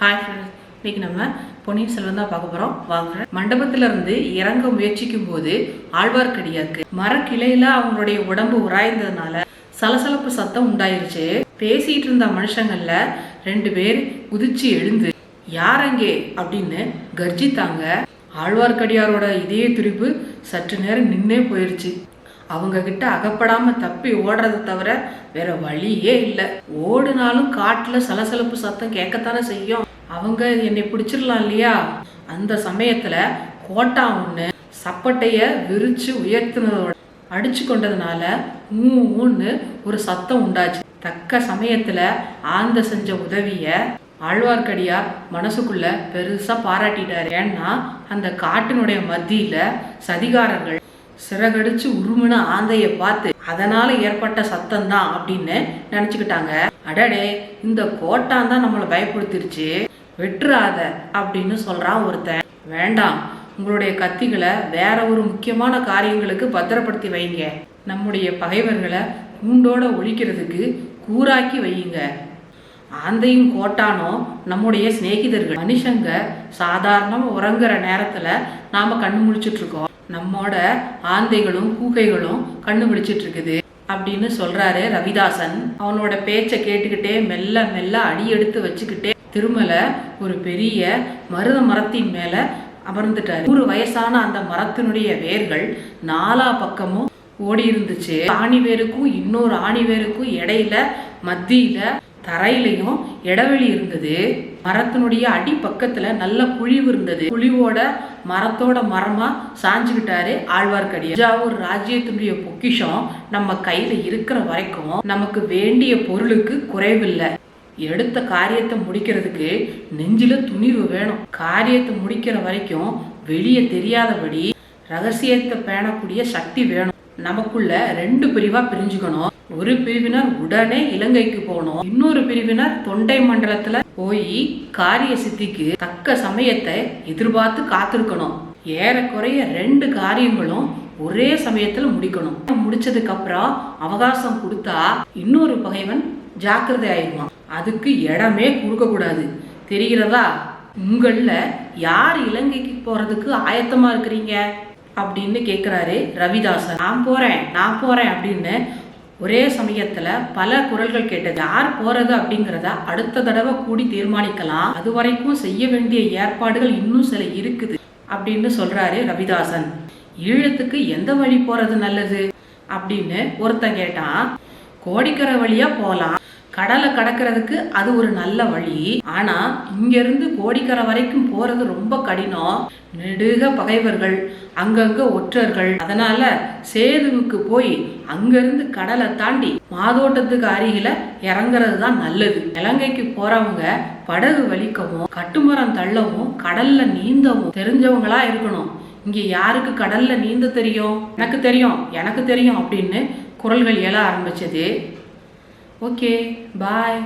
Hi friends இன்னைக்கு நம்ம பொன்னியின் செல்வன் தான் பார்க்க போகிறோம் வாங்க மண்டபத்துல இருந்து இறங்க முயற்சிக்கும் போது ஆழ்வார்க்கடியாக்கு மரக்கிளையில அவங்களுடைய உடம்பு உராய்ந்ததுனால சலசலப்பு சத்தம் உண்டாயிருச்சு. பேசிட்டு இருந்த மனுஷங்கள்ல ரெண்டு பேர் குதிச்சு எழுந்து யாரங்கே அப்படின்னு கர்ஜித்தாங்க. ஆழ்வார்க்கடியாரோட இதய துடிப்பு சற்று நேரம் நின்னே போயிருச்சு. அவங்க கிட்ட அகப்படாம தப்பி ஓடுறதை தவிர வேற வழியே இல்லை. ஓடுனாலும் காட்டுல சலசலப்பு சத்தம் கேட்கத்தானே செய்யும். அவங்க என்னை பிடிச்சிடலாம் இல்லையா? அந்த சமயத்துல கோட்டா ஒண்ணு சப்பட்டைய விரிச்சு உயர்த்தினதோட அடிச்சு கொண்டதுனால ஊன்னு ஒரு சத்தம் உண்டாச்சு. தக்க சமயத்துல ஆந்த செஞ்ச உதவிய ஆழ்வார்க்கடியார் மனசுக்குள்ள பெருசா பாராட்டிட்டாரு. ஏன்னா அந்த காட்டினுடைய மத்தியில சதிகாரர்கள் சிறகடிச்சு உருமுன ஆந்தைய பார்த்து அதனால ஏற்பட்ட சத்தம் தான் அப்படின்னு நினைச்சுக்கிட்டாங்க. அடடே இந்த கோட்டான் தான் நம்மளை பயப்படுத்திருச்சு. வெட்டுறாத அப்படின்னு சொல்றான் ஒருத்தன். வேண்டாம் உங்களுடைய கத்திகளை வேற ஒரு முக்கியமான காரியங்களுக்கு பத்திரப்படுத்தி வைங்க. நம்முடைய பகைவர்களை கூண்டோட ஒழிக்கிறதுக்கு கூராக்கி வையுங்க. ஆந்தையும் கோட்டானோ நம்முடைய சிநேகிதர்கள். மனுஷங்க சாதாரணமா உறங்குற நேரத்துல நாம கண்ணு முடிச்சிட்ருக்கோம் நம்மோட ஆந்தைகளும் கூகைகளும் கண்ணு முடிச்சிட்ருக்குது அப்படின்னு சொல்றாரு ரவிதாசன். அவனோட பேச்சை கேட்டுக்கிட்டே மெல்ல மெல்ல அடி எடுத்து வச்சுக்கிட்டே திருமலை ஒரு பெரிய மருத மரத்தின் மேல அமர்ந்துட்டார். நூறு வயசான அந்த மரத்தினுடைய வேர்கள் நாலா பக்கமும் ஓடி இருந்துச்சு ஆணி வேருக்கும் இன்னொரு ஆணி வேருக்கும் இடையில மத்தியில தரையிலையும் இடைவெளி இருந்தது. மரத்தினுடைய அடி பக்கத்தில் நல்ல குழிவு இருந்தது. குழிவோட மரத்தோட மரமா சாஞ்சுக்கிட்டாரு ஆழ்வார்க்கடியார். தஞ்சாவூர் ராஜ்யத்தினுடைய பொக்கிஷம் நம்ம கையில இருக்கிற வரைக்கும் நமக்கு வேண்டிய பொருளுக்கு குறைவில்லை. எடுத்த காரியத்தை முடிக்கிறதுக்கு நெஞ்சில துணிவு வேணும். காரியத்தை முடிக்கிற வரைக்கும் வெளியே தெரியாதபடி ரகசியத்தை பேணக்கூடிய சக்தி வேணும். நமக்குள்ள ரெண்டு பிரிவா பிரிஞ்சுக்கணும். ஒரு பிரிவினர் உடனே இலங்கைக்கு போகணும். இன்னொரு பிரிவினர் தொண்டை மண்டலத்துல போய் காரிய சித்திக்கு தக்க சமயத்தை எதிர்பார்த்து காத்திருக்கணும். ஏறக்குறைய ரெண்டு காரியங்களும் ஒரே சமயத்துல முடிக்கணும். முடிச்சதுக்கு அப்புறம் அவகாசம் கொடுத்தா இன்னொரு பகைவன் ஜாக்கிரதை ஆயிடுவான் அதுக்கு இடமே கொடுக்க கூடாது. தெரிகிறதா? உங்கள யார் இலங்கைக்கு போறதுக்கு ஆயத்தமா இருக்கிறீங்க? அப்படின்னு கேட்குறாரு ரவிதாசன். நான் போகிறேன் நான் போகிறேன் அப்படின்னு ஒரே சமயத்துல பல குரல்கள் கேட்டது. யார் போறது? அப்படிங்கிறத அடுத்த தடவை கூடி தீர்மானிக்கலாம். அது வரைக்கும் செய்ய வேண்டிய ஏற்பாடுகள் இன்னும் சில இருக்குது அப்படின்னு சொல்றாரு ரவிதாசன். ஈழத்துக்கு எந்த வழி போறது நல்லது? அப்படின்னு ஒருத்தன் கேட்டான். கோடிக்கரை வழியா போலாம். கடலை கடக்கிறதுக்கு அது ஒரு நல்ல வழி. ஆனா இங்க இருந்து கோடிக்கரை வரைக்கும் போறது ரொம்ப கடினம். நெடுக பகைவர்கள் அங்கங்க ஒற்றர்கள். அதனால சேதுவுக்கு போய் அங்கிருந்து கடலை தாண்டி மாதோட்டத்துக்கு அருகில இறங்குறது தான் நல்லது. இலங்கைக்கு போறவங்க படகு வலிக்கவும் கட்டுமரம் தள்ளவும் கடல்ல நீந்தவும் தெரிஞ்சவங்களா இருக்கணும். இங்க யாருக்கு கடல்ல நீந்த தெரியும்? எனக்கு தெரியும் எனக்கு தெரியும் அப்படின்னு குரல்கள் எழ ஆரம்பிச்சது. Okay bye